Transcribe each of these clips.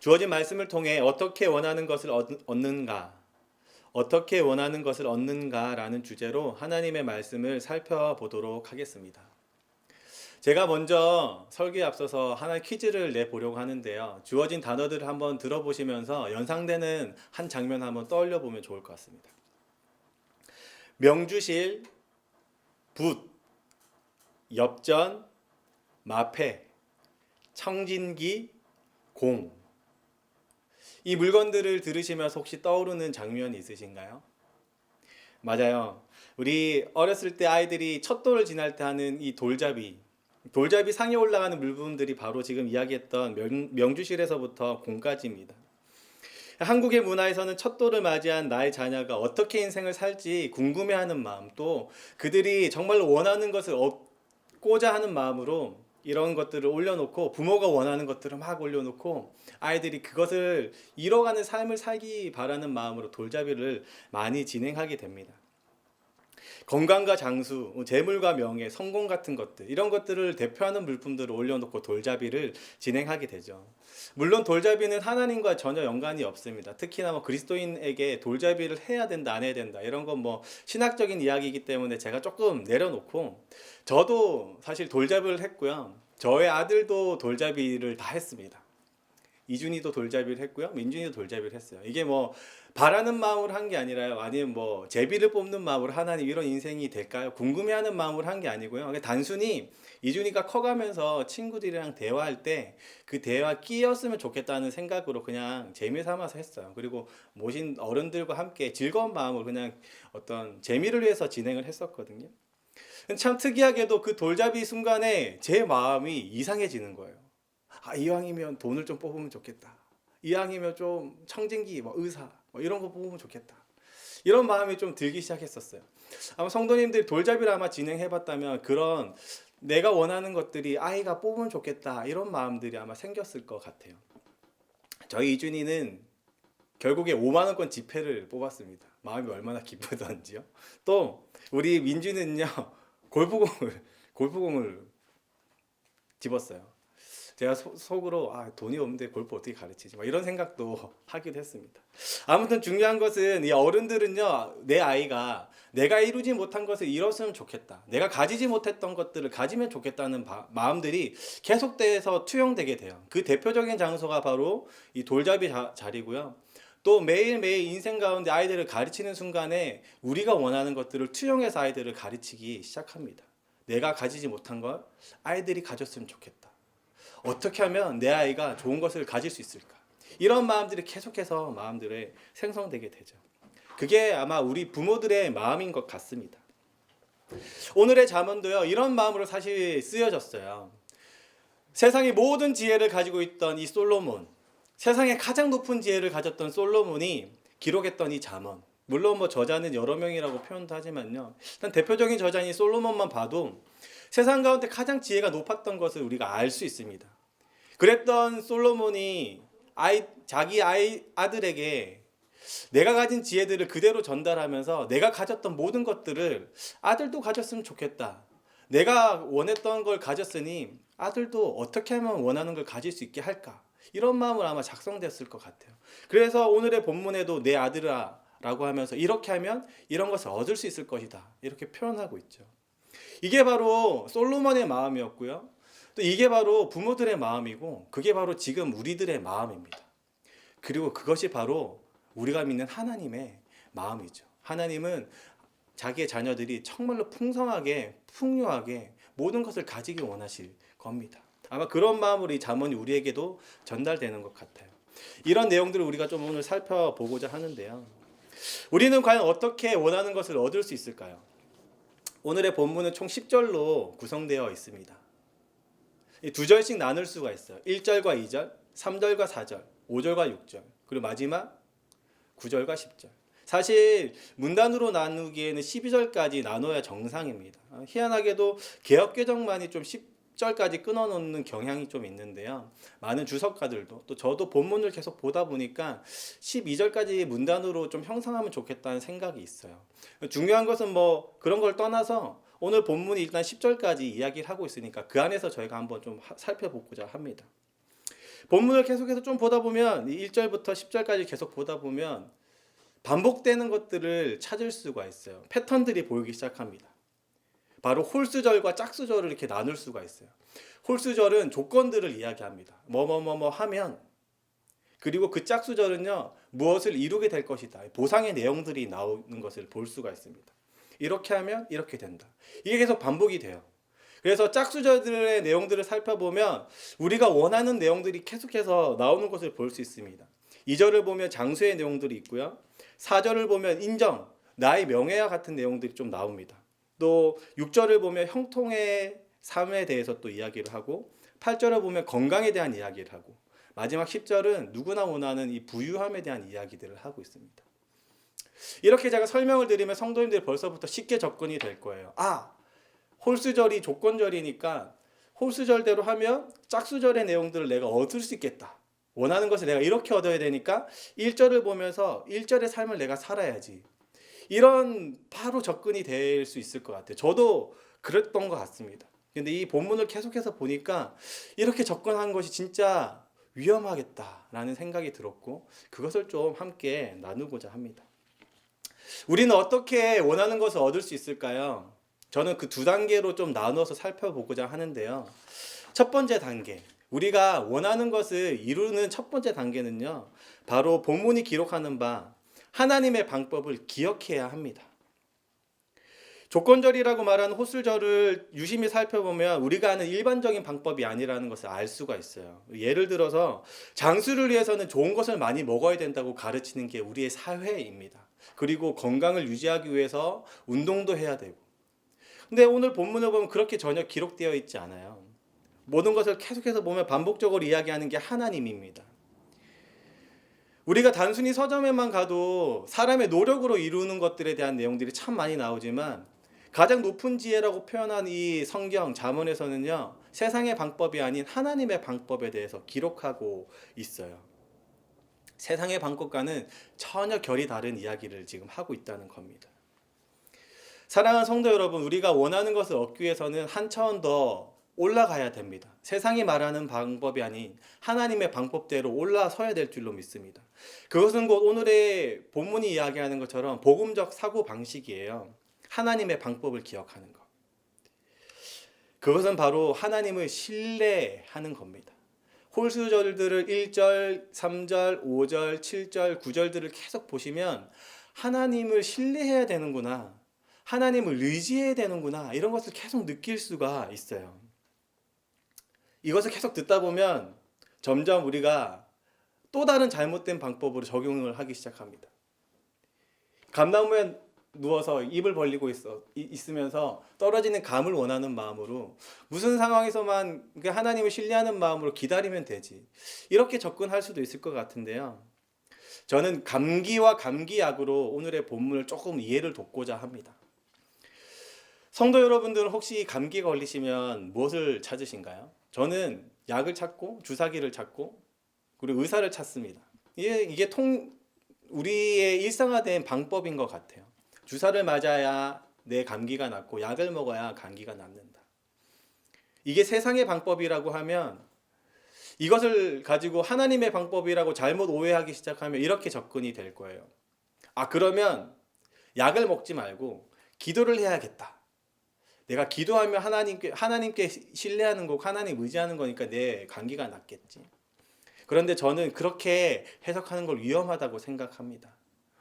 주어진 말씀을 통해 어떻게 원하는 것을 얻- 얻는가, 어떻게 원하는 것을 얻는가라는 주제로 하나님의 말씀을 살펴보도록 하겠습니다. 제가 먼저 설교에 앞서서 하나의 퀴즈를 내보려고 하는데요. 주어진 단어들을 한번 들어보시면서 연상되는 한 장면 한번 떠올려 보면 좋을 것 같습니다. 명주실, 붓, 엽전, 마패, 청진기, 공. 이 물건들을 들으시면서 혹시 떠오르는 장면이 있으신가요? 맞아요. 우리 어렸을 때 아이들이 첫 돌을 지날 때 하는 이 돌잡이. 돌잡이 상에 올라가는 물품들이 바로 지금 이야기했던 명, 명주실에서부터 공까지입니다. 한국의 문화에서는 첫 돌을 맞이한 나의 자녀가 어떻게 인생을 살지 궁금해하는 마음 또 그들이 정말로 원하는 것을 얻고자 하는 마음으로 이런 것들을 올려놓고 부모가 원하는 것들을 막 올려놓고 아이들이 그것을 이뤄가는 삶을 살기 바라는 마음으로 돌잡이를 많이 진행하게 됩니다. 건강과 장수, 재물과 명예, 성공 같은 것들 이런 것들을 대표하는 물품들을 올려놓고 돌잡이를 진행하게 되죠. 물론 돌잡이는 하나님과 전혀 연관이 없습니다. 특히나 뭐 그리스도인에게 돌잡이를 해야 된다, 안 해야 된다 이런 건 뭐 신학적인 이야기이기 때문에 제가 조금 내려놓고 저도 사실 돌잡이를 했고요. 저의 아들도 돌잡이를 다 했습니다. 이준이도 돌잡이를 했고요. 민준이도 돌잡이를 했어요. 이게 뭐 바라는 마음으로 한 게 아니라요. 아니면 뭐 제비를 뽑는 마음으로 하나님 이런 인생이 될까요? 궁금해하는 마음으로 한 게 아니고요. 그냥 단순히 이준이가 커가면서 친구들이랑 대화할 때 그 대화 끼었으면 좋겠다는 생각으로 그냥 재미 삼아서 했어요. 그리고 모신 어른들과 함께 즐거운 마음으로 그냥 어떤 재미를 위해서 진행을 했었거든요. 참 특이하게도 그 돌잡이 순간에 제 마음이 이상해지는 거예요. 아, 이왕이면 돈을 좀 뽑으면 좋겠다. 이왕이면 좀 청진기, 뭐 의사, 뭐 이런 거 뽑으면 좋겠다. 이런 마음이 좀 들기 시작했었어요. 아마 성도님들 돌잡이를 아마 진행해봤다면 그런 내가 원하는 것들이 아이가 뽑으면 좋겠다 이런 마음들이 아마 생겼을 것 같아요. 저희 이준이는 결국에 5만 원권 지폐를 뽑았습니다. 마음이 얼마나 기쁘던지요. 또 우리 민주는요 골프공을 골프공을 집었어요. 제가 소, 속으로 아 돈이 없는데 골프 어떻게 가르치지? 막 이런 생각도 하기도 했습니다. 아무튼 중요한 것은 이 어른들은요 내 아이가 내가 이루지 못한 것을 이뤘으면 좋겠다. 내가 가지지 못했던 것들을 가지면 좋겠다는 바, 마음들이 계속돼서 투영되게 돼요. 그 대표적인 장소가 바로 이 돌잡이 자, 자리고요. 또 매일매일 인생 가운데 아이들을 가르치는 순간에 우리가 원하는 것들을 투영해서 아이들을 가르치기 시작합니다. 내가 가지지 못한 걸 아이들이 가졌으면 좋겠다. 어떻게 하면 내 아이가 좋은 것을 가질 수 있을까? 이런 마음들이 계속해서 마음들에 생성되게 되죠. 그게 아마 우리 부모들의 마음인 것 같습니다. 오늘의 잠언도요, 이런 마음으로 사실 쓰여졌어요. 세상의 모든 지혜를 가지고 있던 이 솔로몬, 세상에 가장 높은 지혜를 가졌던 솔로몬이 기록했던 이 잠언. 물론 뭐 저자는 여러 명이라고 표현도 하지만요. 일단 대표적인 저자인 솔로몬만 봐도 세상 가운데 가장 지혜가 높았던 것을 우리가 알 수 있습니다. 그랬던 솔로몬이 아이 자기 아이 아들에게 내가 가진 지혜들을 그대로 전달하면서 내가 가졌던 모든 것들을 아들도 가졌으면 좋겠다. 내가 원했던 걸 가졌으니 아들도 어떻게 하면 원하는 걸 가질 수 있게 할까? 이런 마음을 아마 작성됐을 것 같아요. 그래서 오늘의 본문에도 내 아들아 라고 하면서 이렇게 하면 이런 것을 얻을 수 있을 것이다. 이렇게 표현하고 있죠. 이게 바로 솔로몬의 마음이었고요. 또 이게 바로 부모들의 마음이고 그게 바로 지금 우리들의 마음입니다. 그리고 그것이 바로 우리가 믿는 하나님의 마음이죠. 하나님은 자기의 자녀들이 정말로 풍성하게 풍요하게 모든 것을 가지기 원하실 겁니다. 아마 그런 마음으로 이 잠언이 우리에게도 전달되는 것 같아요. 이런 내용들을 우리가 좀 오늘 살펴보고자 하는데요. 우리는 과연 어떻게 원하는 것을 얻을 수 있을까요? 오늘의 본문은 총 10절로 구성되어 있습니다. 두 절씩 나눌 수가 있어요. 1절과 2절, 3절과 4절, 5절과 6절, 그리고 마지막 9절과 10절. 사실 문단으로 나누기에는 12절까지 나눠야 정상입니다. 희한하게도 개혁개정만이 좀 10 절까지 끊어놓는 경향이 좀 있는데요. 많은 주석가들도 또 저도 본문을 계속 보다 보니까 12절까지 문단으로 좀 형성하면 좋겠다는 생각이 있어요. 중요한 것은 뭐 그런 걸 떠나서 오늘 본문이 일단 10절까지 이야기를 하고 있으니까 그 안에서 저희가 한번 좀 살펴보고자 합니다. 본문을 계속해서 좀 보다 보면 1절부터 10절까지 계속 보다 보면 반복되는 것들을 찾을 수가 있어요. 패턴들이 보이기 시작합니다. 바로 홀수절과 짝수절을 이렇게 나눌 수가 있어요. 홀수절은 조건들을 이야기합니다. 뭐뭐뭐뭐 하면 그리고 그 짝수절은요 무엇을 이루게 될 것이다. 보상의 내용들이 나오는 것을 볼 수가 있습니다. 이렇게 하면 이렇게 된다. 이게 계속 반복이 돼요. 그래서 짝수절들의 내용들을 살펴보면 우리가 원하는 내용들이 계속해서 나오는 것을 볼 수 있습니다. 2절을 보면 장수의 내용들이 있고요. 4절을 보면 인정, 나의 명예와 같은 내용들이 좀 나옵니다. 또 6절을 보면 형통의 삶에 대해서 또 이야기를 하고 8절을 보면 건강에 대한 이야기를 하고 마지막 10절은 누구나 원하는 이 부유함에 대한 이야기들을 하고 있습니다. 이렇게 제가 설명을 드리면 성도님들이 벌써부터 쉽게 접근이 될 거예요. 아, 홀수절이 조건절이니까 홀수절대로 하면 짝수절의 내용들을 내가 얻을 수 있겠다. 원하는 것을 내가 이렇게 얻어야 되니까 1절을 보면서 1절의 삶을 내가 살아야지. 이런 바로 접근이 될 수 있을 것 같아요. 저도 그랬던 것 같습니다. 근데 이 본문을 계속해서 보니까 이렇게 접근하는 것이 진짜 위험하겠다라는 생각이 들었고 그것을 좀 함께 나누고자 합니다. 우리는 어떻게 원하는 것을 얻을 수 있을까요? 저는 그 두 단계로 좀 나눠서 살펴보고자 하는데요. 첫 번째 단계. 우리가 원하는 것을 이루는 첫 번째 단계는요. 바로 본문이 기록하는 바 하나님의 방법을 기억해야 합니다. 조건절이라고 말하는 호술절을 유심히 살펴보면 우리가 아는 일반적인 방법이 아니라는 것을 알 수가 있어요. 예를 들어서 장수를 위해서는 좋은 것을 많이 먹어야 된다고 가르치는 게 우리의 사회입니다. 그리고 건강을 유지하기 위해서 운동도 해야 되고. 근데 오늘 본문을 보면 그렇게 전혀 기록되어 있지 않아요. 모든 것을 계속해서 보면 반복적으로 이야기하는 게 하나님입니다. 우리가 단순히 서점에만 가도 사람의 노력으로 이루는 것들에 대한 내용들이 참 많이 나오지만 가장 높은 지혜라고 표현한 이 성경 잠언에서는요 세상의 방법이 아닌 하나님의 방법에 대해서 기록하고 있어요. 세상의 방법과는 전혀 결이 다른 이야기를 지금 하고 있다는 겁니다. 사랑하는 성도 여러분, 우리가 원하는 것을 얻기 위해서는 한 차원 더 올라가야 됩니다. 세상이 말하는 방법이 아닌 하나님의 방법대로 올라서야 될 줄로 믿습니다. 그것은 곧 오늘의 본문이 이야기하는 것처럼 복음적 사고 방식이에요. 하나님의 방법을 기억하는 것. 그것은 바로 하나님을 신뢰하는 겁니다. 홀수절들을 1절, 3절, 5절, 7절, 9절들을 계속 보시면 하나님을 신뢰해야 되는구나. 하나님을 의지해야 되는구나. 이런 것을 계속 느낄 수가 있어요. 이것을 계속 듣다 보면 점점 우리가 또 다른 잘못된 방법으로 적용을 하기 시작합니다. 감나무에 누워서 입을 벌리고 있어 있으면서 떨어지는 감을 원하는 마음으로 무슨 상황에서만 하나님을 신뢰하는 마음으로 기다리면 되지 이렇게 접근할 수도 있을 것 같은데요. 저는 감기와 감기약으로 오늘의 본문을 조금 이해를 돕고자 합니다. 성도 여러분들은 혹시 감기가 걸리시면 무엇을 찾으신가요? 저는 약을 찾고 주사기를 찾고 그리고 의사를 찾습니다. 이게, 이게 통 우리의 일상화된 방법인 것 같아요. 주사를 맞아야 내 감기가 낫고 약을 먹어야 감기가 낫는다. 이게 세상의 방법이라고 하면 이것을 가지고 하나님의 방법이라고 잘못 오해하기 시작하면 이렇게 접근이 될 거예요. 아, 그러면 약을 먹지 말고 기도를 해야겠다. 내가 기도하면 하나님께 하나님께 신뢰하는 거, 하나님 의지하는 거니까 내 감기가 낫겠지. 그런데 저는 그렇게 해석하는 걸 위험하다고 생각합니다.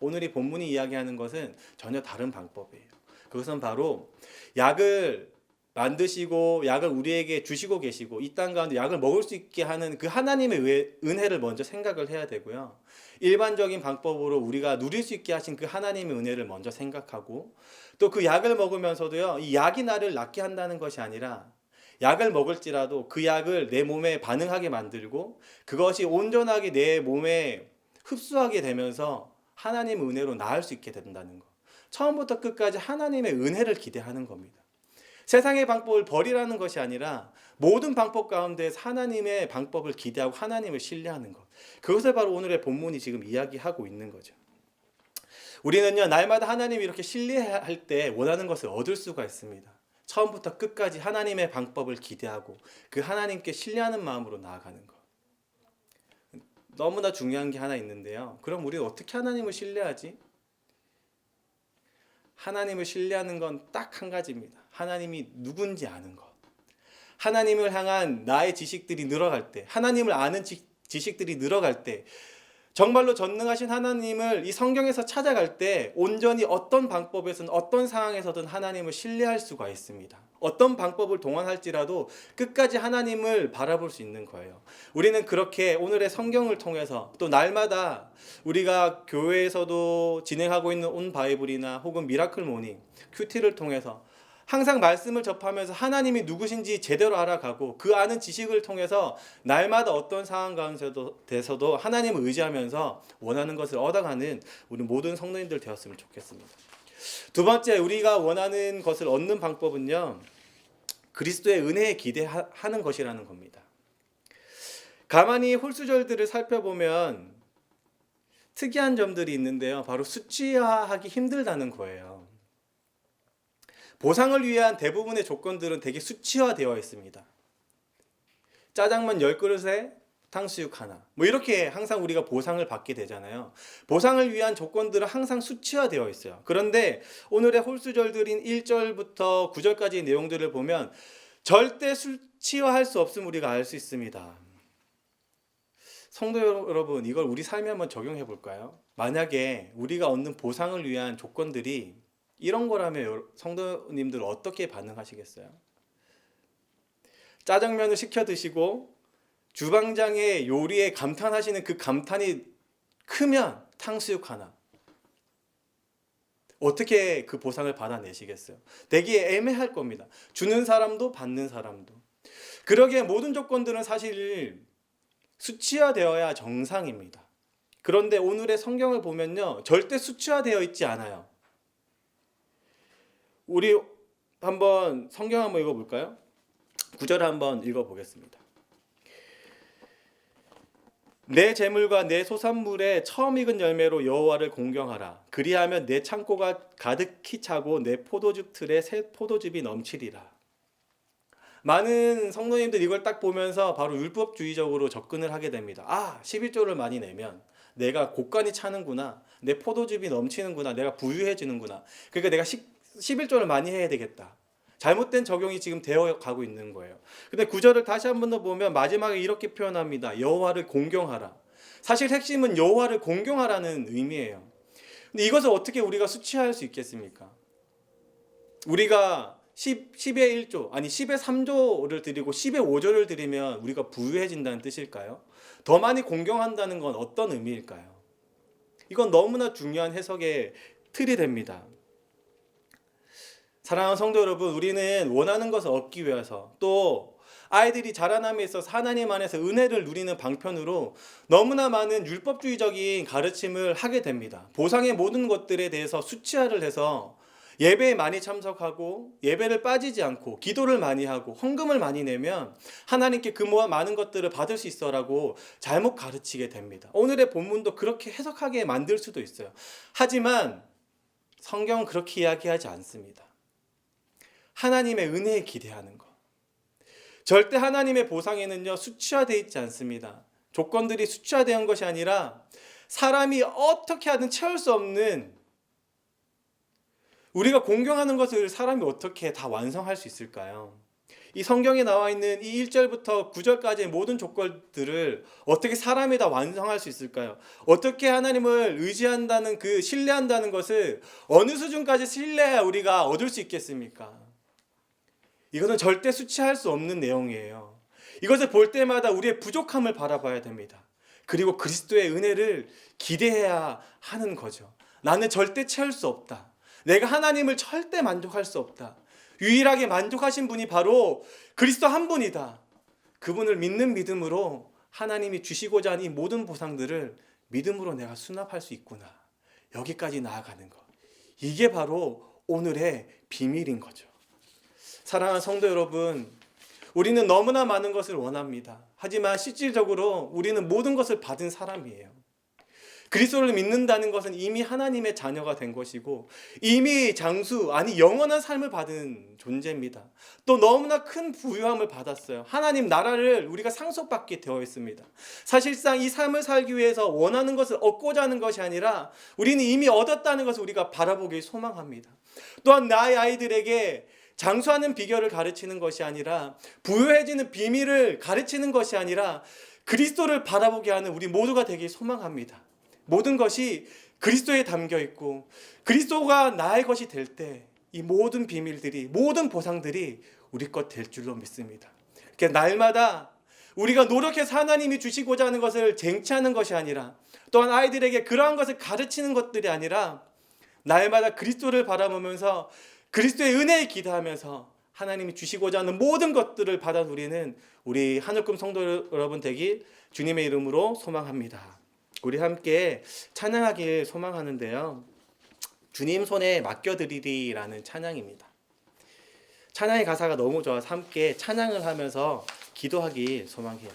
오늘이 본문이 이야기하는 것은 전혀 다른 방법이에요. 그것은 바로 약을 만드시고 약을 우리에게 주시고 계시고 이 땅 가운데 약을 먹을 수 있게 하는 그 하나님의 은혜를 먼저 생각을 해야 되고요. 일반적인 방법으로 우리가 누릴 수 있게 하신 그 하나님의 은혜를 먼저 생각하고 또 그 약을 먹으면서도요. 이 약이 나를 낫게 한다는 것이 아니라 약을 먹을지라도 그 약을 내 몸에 반응하게 만들고 그것이 온전하게 내 몸에 흡수하게 되면서 하나님의 은혜로 나을 수 있게 된다는 것. 처음부터 끝까지 하나님의 은혜를 기대하는 겁니다. 세상의 방법을 버리라는 것이 아니라 모든 방법 가운데 하나님의 방법을 기대하고 하나님을 신뢰하는 것. 그것을 바로 오늘의 본문이 지금 이야기하고 있는 거죠. 우리는요, 날마다 하나님이 이렇게 신뢰할 때 원하는 것을 얻을 수가 있습니다. 처음부터 끝까지 하나님의 방법을 기대하고 그 하나님께 신뢰하는 마음으로 나아가는 것. 너무나 중요한 게 하나 있는데요. 그럼 우리는 어떻게 하나님을 신뢰하지? 하나님을 신뢰하는 건 딱 한 가지입니다. 하나님이 누군지 아는 것. 하나님을 향한 나의 지식들이 늘어갈 때, 하나님을 아는 지, 지식들이 늘어갈 때, 정말로 전능하신 하나님을 이 성경에서 찾아갈 때 온전히 어떤 방법에서든 어떤 상황에서든 하나님을 신뢰할 수가 있습니다. 어떤 방법을 동원할지라도 끝까지 하나님을 바라볼 수 있는 거예요. 우리는 그렇게 오늘의 성경을 통해서 또 날마다 우리가 교회에서도 진행하고 있는 온 바이블이나 혹은 미라클 모닝, 큐티를 통해서 항상 말씀을 접하면서 하나님이 누구신지 제대로 알아가고 그 아는 지식을 통해서 날마다 어떤 상황 가운데서도 하나님을 의지하면서 원하는 것을 얻어가는 우리 모든 성도님들 되었으면 좋겠습니다. 두 번째 우리가 원하는 것을 얻는 방법은요. 그리스도의 은혜에 기대하는 것이라는 겁니다. 가만히 홀수절들을 살펴보면 특이한 점들이 있는데요. 바로 수치화하기 힘들다는 거예요. 보상을 위한 대부분의 조건들은 되게 수치화되어 있습니다. 짜장면 10그릇에 탕수육 하나. 뭐 이렇게 항상 우리가 보상을 받게 되잖아요. 보상을 위한 조건들은 항상 수치화되어 있어요. 그런데 오늘의 홀수절들인 1절부터 9절까지의 내용들을 보면 절대 수치화할 수 없음 우리가 알 수 있습니다. 성도 여러분, 이걸 우리 삶에 한번 적용해 볼까요? 만약에 우리가 얻는 보상을 위한 조건들이 이런 거라면 성도님들 어떻게 반응하시겠어요? 짜장면을 시켜 드시고 주방장의 요리에 감탄하시는 그 감탄이 크면 탕수육 하나. 어떻게 그 보상을 받아내시겠어요? 되게 애매할 겁니다. 주는 사람도 받는 사람도. 그러기에 모든 조건들은 사실 수치화되어야 정상입니다. 그런데 오늘의 성경을 보면요. 절대 수치화되어 있지 않아요. 우리 한번 성경 한번 읽어볼까요? 구절 한번 읽어보겠습니다. 내 재물과 내 소산물의 처음 익은 열매로 여호와를 공경하라. 그리하면 내 창고가 가득히 차고 내 포도즙 틀에 새 포도즙이 넘치리라. 많은 성도님들 이걸 딱 보면서 바로 율법주의적으로 접근을 하게 됩니다. 아, 11조를 많이 내면 내가 곳간이 차는구나. 내 포도즙이 넘치는구나. 내가 부유해지는구나. 그러니까 내가 11조를 많이 해야 되겠다. 잘못된 적용이 지금 되어 가고 있는 거예요. 근데 구절을 다시 한 번 더 보면 마지막에 이렇게 표현합니다. 여호와를 공경하라. 사실 핵심은 여호와를 공경하라는 의미예요. 근데 이것을 어떻게 우리가 수치할 수 있겠습니까? 우리가 10, 10의 1조, 아니 10의 3조를 드리고 10의 5조를 드리면 우리가 부유해진다는 뜻일까요? 더 많이 공경한다는 건 어떤 의미일까요? 이건 너무나 중요한 해석의 틀이 됩니다. 사랑하는 성도 여러분, 우리는 원하는 것을 얻기 위해서 또 아이들이 자라남에 있어서 하나님 안에서 은혜를 누리는 방편으로 너무나 많은 율법주의적인 가르침을 하게 됩니다. 보상의 모든 것들에 대해서 수치화를 해서 예배에 많이 참석하고 예배를 빠지지 않고 기도를 많이 하고 헌금을 많이 내면 하나님께 그 모아 많은 것들을 받을 수 있어라고 잘못 가르치게 됩니다. 오늘의 본문도 그렇게 해석하게 만들 수도 있어요. 하지만 성경은 그렇게 이야기하지 않습니다. 하나님의 은혜에 기대하는 것. 절대 하나님의 보상에는요, 수치화되어 있지 않습니다. 조건들이 수치화된 것이 아니라 사람이 어떻게 하든 채울 수 없는 우리가 공경하는 것을 사람이 어떻게 다 완성할 수 있을까요? 이 성경에 나와 있는 이 1절부터 9절까지의 모든 조건들을 어떻게 사람이 다 완성할 수 있을까요? 어떻게 하나님을 의지한다는 그 신뢰한다는 것을 어느 수준까지 신뢰해야 우리가 얻을 수 있겠습니까? 이것은 절대 수치할 수 없는 내용이에요. 이것을 볼 때마다 우리의 부족함을 바라봐야 됩니다. 그리고 그리스도의 은혜를 기대해야 하는 거죠. 나는 절대 채울 수 없다. 내가 하나님을 절대 만족할 수 없다. 유일하게 만족하신 분이 바로 그리스도 한 분이다. 그분을 믿는 믿음으로 하나님이 주시고자 하는 이 모든 보상들을 믿음으로 내가 수납할 수 있구나. 여기까지 나아가는 것. 이게 바로 오늘의 비밀인 거죠. 사랑하는 성도 여러분, 우리는 너무나 많은 것을 원합니다. 하지만 실질적으로 우리는 모든 것을 받은 사람이에요. 그리스도를 믿는다는 것은 이미 하나님의 자녀가 된 것이고 이미 장수 아니 영원한 삶을 받은 존재입니다. 또 너무나 큰 부유함을 받았어요. 하나님 나라를 우리가 상속받게 되어 있습니다. 사실상 이 삶을 살기 위해서 원하는 것을 얻고자 하는 것이 아니라 우리는 이미 얻었다는 것을 우리가 바라보길 소망합니다. 또한 나의 아이들에게 장수하는 비결을 가르치는 것이 아니라 부유해지는 비밀을 가르치는 것이 아니라 그리스도를 바라보게 하는 우리 모두가 되길 소망합니다. 모든 것이 그리스도에 담겨 있고 그리스도가 나의 것이 될 때 이 모든 비밀들이 모든 보상들이 우리 것 될 줄로 믿습니다. 이렇게 날마다 우리가 노력해서 하나님이 주시고자 하는 것을 쟁취하는 것이 아니라 또한 아이들에게 그러한 것을 가르치는 것들이 아니라 날마다 그리스도를 바라보면서 그리스도의 은혜에 기대하면서 하나님이 주시고자 하는 모든 것들을 받아 누리는 우리 하늘꿈 성도 여러분 되길 주님의 이름으로 소망합니다. 우리 함께 찬양하길 소망하는데요. 주님 손에 맡겨드리리라는 찬양입니다. 찬양의 가사가 너무 좋아서 함께 찬양을 하면서 기도하길 소망해요.